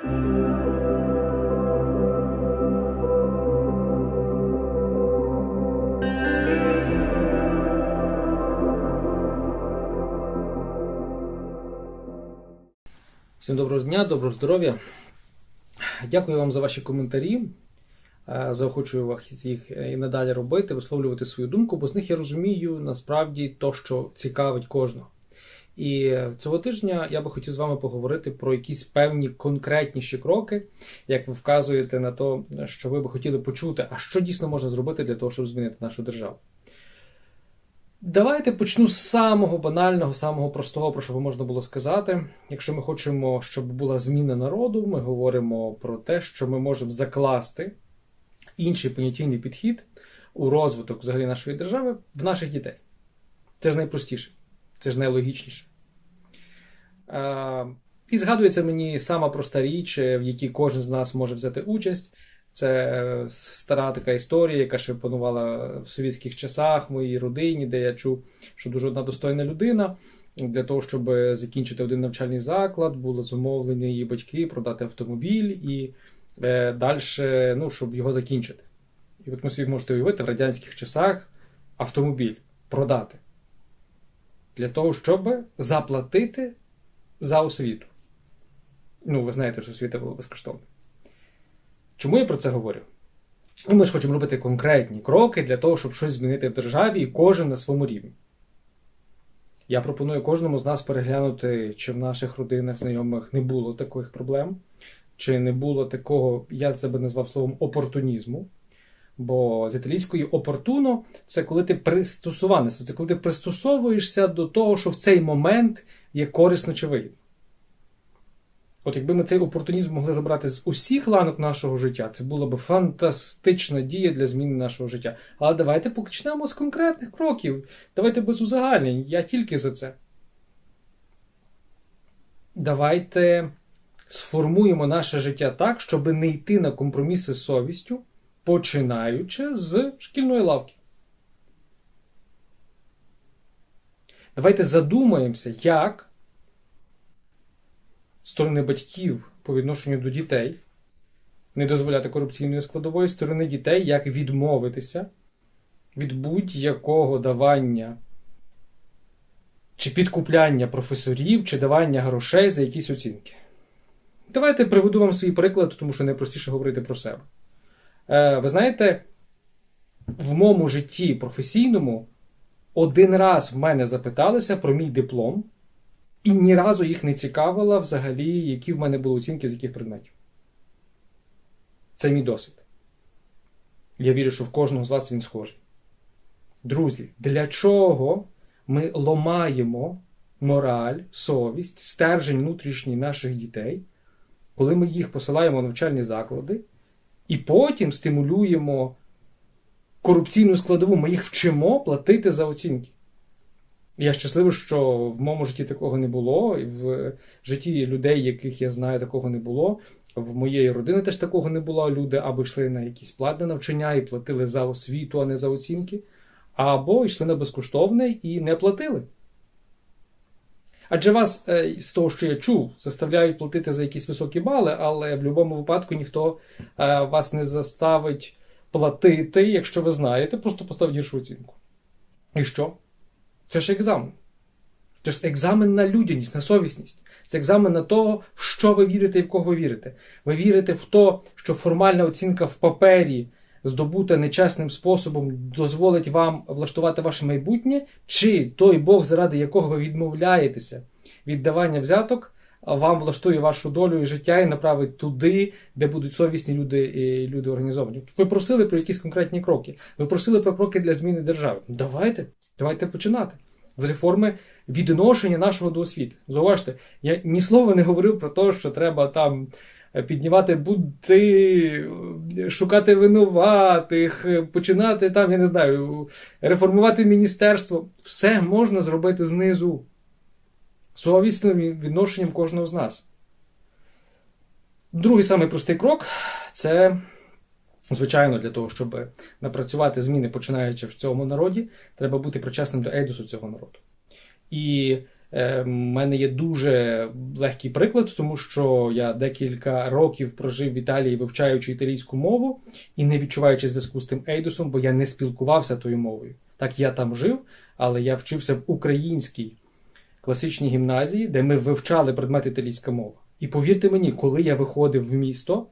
Всім доброго дня, доброго здоров'я. Дякую вам за ваші коментарі. Е, Заохочую вас їх і надалі робити, висловлювати свою думку, бо з них я розумію насправді то, що цікавить кожного. І цього тижня я би хотів з вами поговорити про якісь певні конкретніші кроки, як ви вказуєте на те, що ви би хотіли почути, а що дійсно можна зробити для того, щоб змінити нашу державу. Давайте почну з самого банального, самого простого, про що можна було сказати. Якщо ми хочемо, щоб була зміна народу, ми говоримо про те, що ми можемо закласти інший понятійний підхід у розвиток взагалі нашої держави в наших дітей. Це ж найпростіше, це ж найлогічніше. Е, І згадується мені сама проста річ, в якій кожен з нас може взяти участь. Це стара така історія, яка ще панувала в совєтських часах в моїй родині, де я чув, що дуже одна достойна людина для того, щоб закінчити один навчальний заклад, було зумовлені її батьки продати автомобіль і е, далі, ну, щоб його закінчити. І от ми собі можете уявити в радянських часах автомобіль продати для того, щоб заплатити за освіту. Ну, ви знаєте, що освіта була безкоштовна. Чому я про це говорю? Ну, Ми ж хочемо робити конкретні кроки для того, щоб щось змінити в державі і кожен на своєму рівні. Я пропоную кожному з нас переглянути, чи в наших родинах знайомих не було таких проблем, чи не було такого, я це би назвав словом опортунізму. Бо з італійської опортуно це коли ти пристосуваний, це коли ти пристосовуєшся до того, що в цей момент є корисно чи вигідно. От якби ми цей опортунізм могли забрати з усіх ланок нашого життя, це була б фантастична дія для зміни нашого життя. Але давайте почнемо з конкретних кроків. Давайте без узагальнень. Я тільки за це. Давайте сформуємо наше життя так, щоб не йти на компроміси з совістю, починаючи з шкільної лавки. Давайте задумаємося, як сторони батьків по відношенню до дітей, не дозволяти корупційної складової сторони дітей, як відмовитися від будь-якого давання чи підкупляння професорів, чи давання грошей за якісь оцінки. Давайте приведу вам свій приклад, тому що найпростіше говорити про себе. Е, ви знаєте, в моєму житті професійному один раз в мене запиталися про мій диплом. І ні разу їх не цікавило взагалі, які в мене були оцінки з яких предметів. Це мій досвід. Я вірю, що в кожного з вас він схожий. Друзі, для чого ми ломаємо мораль, совість, стержень внутрішній наших дітей, коли ми їх посилаємо в навчальні заклади, і потім стимулюємо корупційну складову, ми їх вчимо платити за оцінки. Я щасливий, що в моєму житті такого не було, і в житті людей, яких я знаю, такого не було. В моєї родини теж такого не було. Люди або йшли на якісь платне навчання і платили за освіту, а не за оцінки, або йшли на безкоштовне і не платили. Адже вас, е, з того, що я чув, заставляють платити за якісь високі бали, але в будь-якому випадку ніхто е, вас не заставить платити, якщо ви знаєте, просто поставить гіршу оцінку. І що? Це ж екзамен. Це ж екзамен на людяність, на совісність. Це екзамен на того, в що ви вірите і в кого ви вірите. Ви вірите в те, що формальна оцінка в папері, здобута нечесним способом, дозволить вам влаштувати ваше майбутнє, чи той Бог, заради якого ви відмовляєтеся від давання взяток, вам влаштує вашу долю і життя і направить туди, де будуть совісні люди і люди організовані. Ви просили про якісь конкретні кроки. Ви просили про кроки для зміни держави. Давайте, давайте починати. З реформи відношення нашого до освіти. Зауважте, я ні слова не говорив про те, що треба там піднімати бунти, шукати винуватих, починати там, я не знаю, реформувати міністерство. Все можна зробити знизу совісним відношенням кожного з нас. Другий самий простий крок це, звичайно, для того, щоб напрацювати зміни, починаючи в цьому народі, треба бути причасним до ейдусу цього народу. І Е, У мене є дуже легкий приклад, тому що я декілька років прожив в Італії, вивчаючи італійську мову і не відчуваючи зв'язку з тим Ейдусом, бо я не спілкувався тою мовою. Так я там жив, але я вчився в українській класичній гімназії, де ми вивчали предмет італійська мова. І повірте мені, коли я виходив в місто,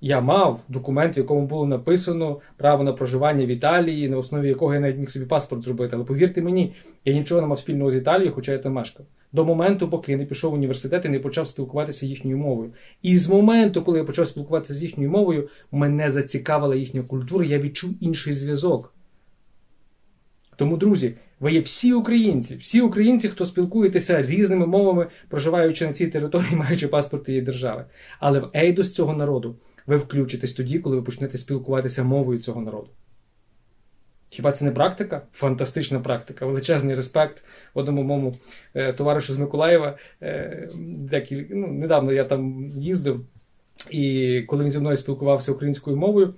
я мав документ, в якому було написано право на проживання в Італії, на основі якого я навіть міг собі паспорт зробити. Але повірте мені, я нічого не мав спільного з Італією, хоча я там мешкав. До моменту, поки я не пішов в університет і не почав спілкуватися їхньою мовою. І з моменту, коли я почав спілкуватися з їхньою мовою, мене зацікавила їхня культура, я відчув інший зв'язок. Тому, друзі, ви є всі українці, всі українці, хто спілкуєтеся різними мовами, проживаючи на цій території, маючи паспорт тієї держави. Але в ейдус цього народу ви включитесь тоді, коли ви почнете спілкуватися мовою цього народу. Хіба це не практика? Фантастична практика, величезний респект одному моєму е, товаришу з Миколаєва. Е, декілька, ну, недавно я там їздив, і коли він зі мною спілкувався українською мовою,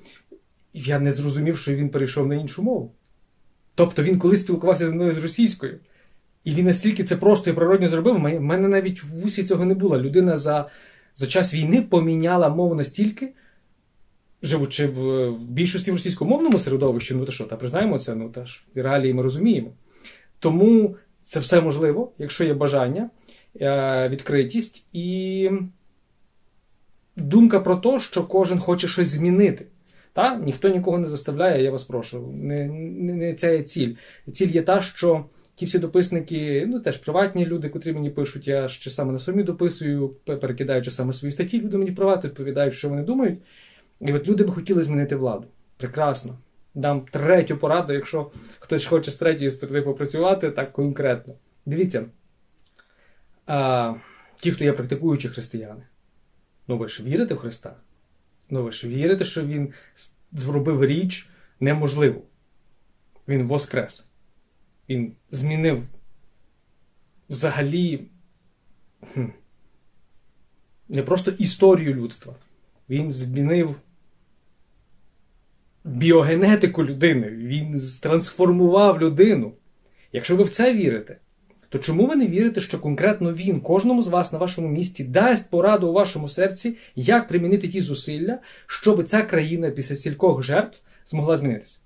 я не зрозумів, що він перейшов на іншу мову. Тобто він колись спілкувався з мною з російською. І він настільки це просто і природньо зробив, в мене навіть в усі цього не було. Людина за за час війни поміняла мову настільки, живучи в, більшості в російськомовному середовищі, ну то що, та признаємо це, ну та ж реалії ми розуміємо. Тому це все можливо, якщо є бажання, е, відкритість і думка про те, що кожен хоче щось змінити. Та? Ніхто нікого не заставляє, я вас прошу. Не, не, не ця є ціль. Ціль є та, що ті всі дописники, ну теж приватні люди, котрі мені пишуть, я ще саме на собі дописую, перекидаючи саме свої статті, люди мені в приват відповідають, що вони думають. І от люди би хотіли змінити владу. Прекрасно. Дам третю пораду, якщо хтось хоче з третьої сторони попрацювати, так конкретно. Дивіться, а, ті, хто є практикуючі християни, ну ви ж вірите в Христа? Ну ви ж вірите, що Він зробив річ неможливу. Він воскрес. Він змінив взагалі не просто історію людства. Він змінив біогенетику людини. Він трансформував людину. Якщо ви в це вірите, то чому ви не вірите, що конкретно він кожному з вас на вашому місці дасть пораду у вашому серці, як примінити ті зусилля, щоб ця країна після стількох жертв змогла змінитися?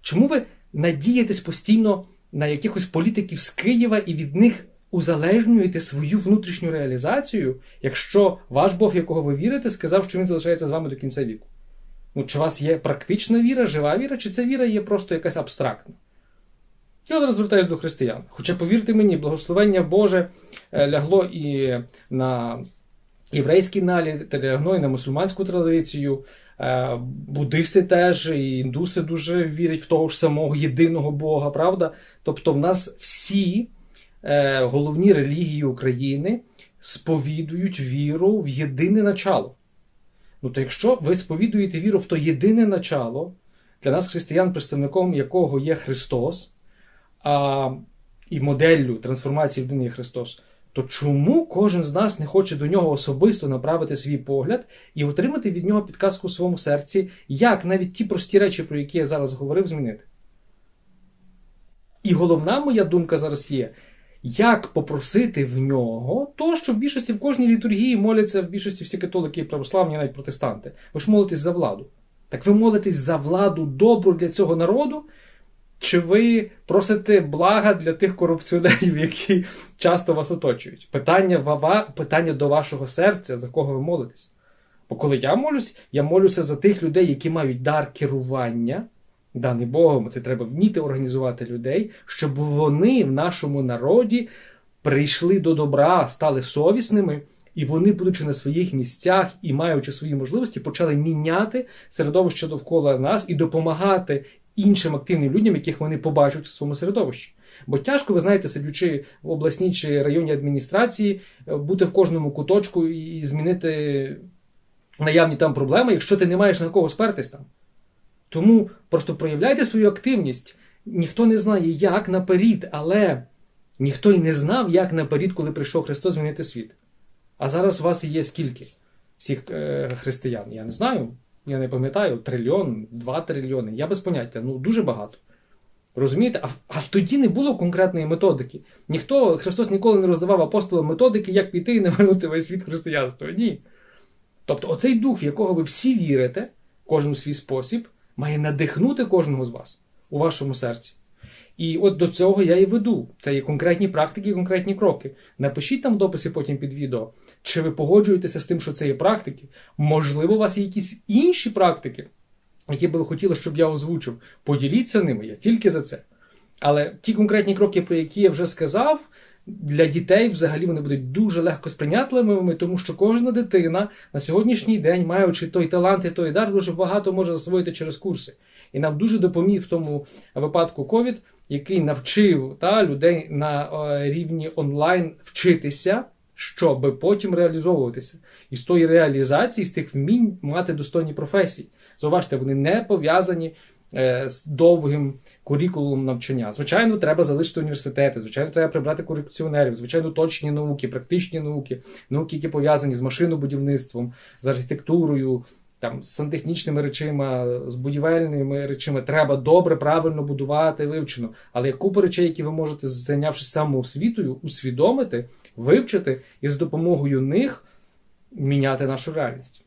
Чому ви надієтесь постійно на якихось політиків з Києва і від них узалежнюєте свою внутрішню реалізацію, якщо ваш Бог, якого ви вірите, сказав, що він залишається з вами до кінця віку? Ну, чи у вас є практична віра, жива віра, чи ця віра є просто якась абстрактна? Я зараз звертаюся до християн. Хоча, повірте мені, благословення Боже е, лягло і на єврейський наліт, лягло і на мусульманську традицію. Е, буддисти теж, і індуси дуже вірять в того ж самого єдиного Бога, правда? Тобто, в нас всі е, головні релігії України сповідують віру в єдине начало. Ну, то якщо ви сповідуєте віру в то єдине начало, для нас, християн, представником якого є Христос, а, і моделлю трансформації людини є Христос, то чому кожен з нас не хоче до нього особисто направити свій погляд і отримати від нього підказку у своєму серці, як навіть ті прості речі, про які я зараз говорив, змінити? І головна моя думка зараз є. Як попросити в нього то, що в більшості в кожній літургії моляться в більшості всі католики і православні, навіть протестанти. Ви ж молитесь за владу. Так ви молитесь за владу добру для цього народу, чи ви просите блага для тих корупціонерів, які часто вас оточують? Питання питання до вашого серця, за кого ви молитесь. Бо коли я молюсь, я молюся за тих людей, які мають дар керування, даний Богом, це треба вміти організувати людей, щоб вони в нашому народі прийшли до добра, стали совісними. І вони, будучи на своїх місцях і маючи свої можливості, почали міняти середовище довкола нас і допомагати іншим активним людям, яких вони побачать у своєму середовищі. Бо тяжко, ви знаєте, сидячи в обласній чи районній адміністрації, е, бути в кожному куточку і змінити наявні там проблеми, якщо ти не маєш на кого спертись там. Тому просто проявляйте свою активність. Ніхто не знає, як наперед, але ніхто й не знав, як наперед, коли прийшов Христос змінити світ. А зараз у вас є скільки всіх е, християн? Я не знаю. Я не пам'ятаю, трильйон, два трильйони. Я без поняття, ну дуже багато. Розумієте? А, а тоді не було конкретної методики. Ніхто, Христос ніколи не роздавав апостолам методики, як піти і не вернути весь світ християнства. Ні. Тобто, оцей дух, в якого ви всі вірите, кожен у свій спосіб, має надихнути кожного з вас у вашому серці. І от до цього я і веду. Це є конкретні практики, конкретні кроки. Напишіть там в дописі потім під відео, чи ви погоджуєтеся з тим, що це є практики. Можливо, у вас є якісь інші практики, які би ви хотіли, щоб я озвучив. Поділіться ними, я тільки за це. Але ті конкретні кроки, про які я вже сказав, для дітей взагалі вони будуть дуже легко сприйнятливими, тому що кожна дитина на сьогоднішній день, маючи той талант і той дар, дуже багато може засвоїти через курси. І нам дуже допоміг в тому випадку ковід, який навчив та, людей на е, рівні онлайн вчитися, щоб потім реалізовуватися. І з тої реалізації, з тих вмінь мати достойні професії. Зауважте, вони не пов'язані е, з довгим курікулумом навчання. Звичайно, треба залишити університети, звичайно, треба прибрати корекціонерів, звичайно, точні науки, практичні науки, науки, які пов'язані з машинобудівництвом, з архітектурою, там, з сантехнічними речима, з будівельними речима. Треба добре, правильно будувати, вивчено. Але є купа речей, які ви можете, зайнявшись самоосвітою, усвідомити, вивчити і з допомогою них міняти нашу реальність.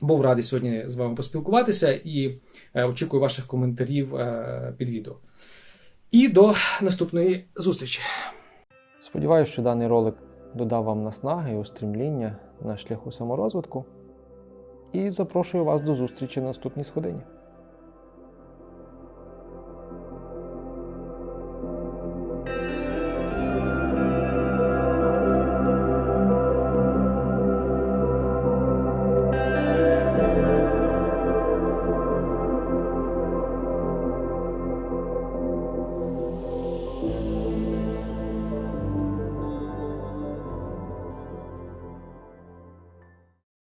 Був радий сьогодні з вами поспілкуватися і е, очікую ваших коментарів е, під відео. І до наступної зустрічі. Сподіваюся, що даний ролик додав вам наснаги і устрімління на шляху саморозвитку. І запрошую вас до зустрічі на наступній сходині.